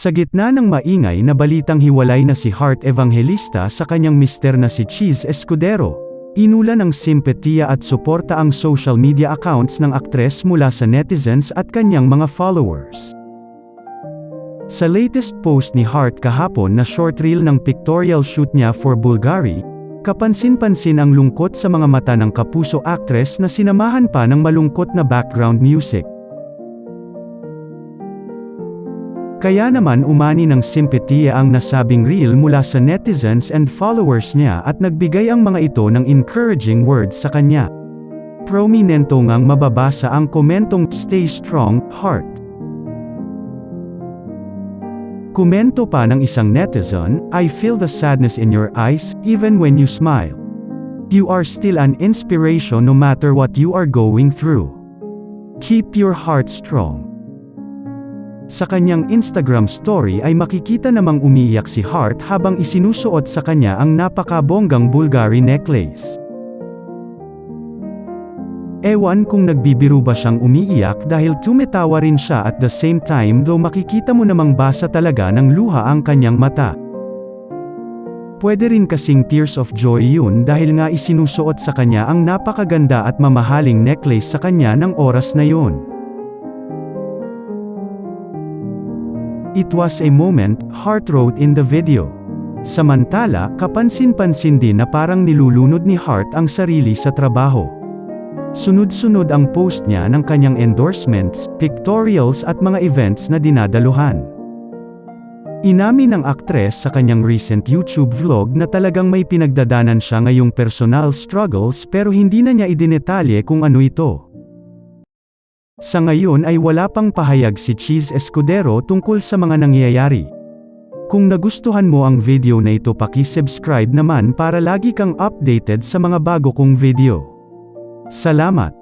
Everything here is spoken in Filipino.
Sa gitna ng maingay na balitang hiwalay na si Heart Evangelista sa kanyang mister na si Cheese Escudero, inula ng simpatiya at suporta ang social media accounts ng aktres mula sa netizens at kanyang mga followers. Sa latest post ni Hart kahapon na short reel ng pictorial shoot niya for Bulgari, kapansin-pansin ang lungkot sa mga mata ng kapuso actress na sinamahan pa ng malungkot na background music. Kaya naman umani ng simpatiya ang nasabing reel mula sa netizens and followers niya at nagbigay ang mga ito ng encouraging words sa kanya. Prominento ngang mababasa ang komentong Stay Strong, Heart. Komento pa ng isang netizen, I feel the sadness in your eyes, even when you smile. You are still an inspiration no matter what you are going through. Keep your heart strong. Sa kanyang Instagram story ay makikita namang umiiyak si Hart habang isinusuot sa kanya ang napakabonggang Bulgari necklace. Ewan kung nagbibiro ba siyang umiiyak dahil tumetawa rin siya at the same time though makikita mo namang basa talaga ng luha ang kanyang mata. Pwede rin kasing tears of joy yun dahil nga isinusuot sa kanya ang napakaganda at mamahaling necklace sa kanya ng oras na yun. It was a moment, Hart wrote in the video. Samantala, kapansin-pansin din na parang nilulunod ni Hart ang sarili sa trabaho. Sunod-sunod ang post niya ng kanyang endorsements, pictorials at mga events na dinadaluhan. Inamin ng aktres sa kanyang recent YouTube vlog na talagang may pinagdadanan siya ngayong personal struggles pero hindi na niya idinetalye kung ano ito. Sa ngayon ay wala pang pahayag si Cheese Escudero tungkol sa mga nangyayari. Kung nagustuhan mo ang video na ito paki-subscribe naman para lagi kang updated sa mga bago kong video. Salamat!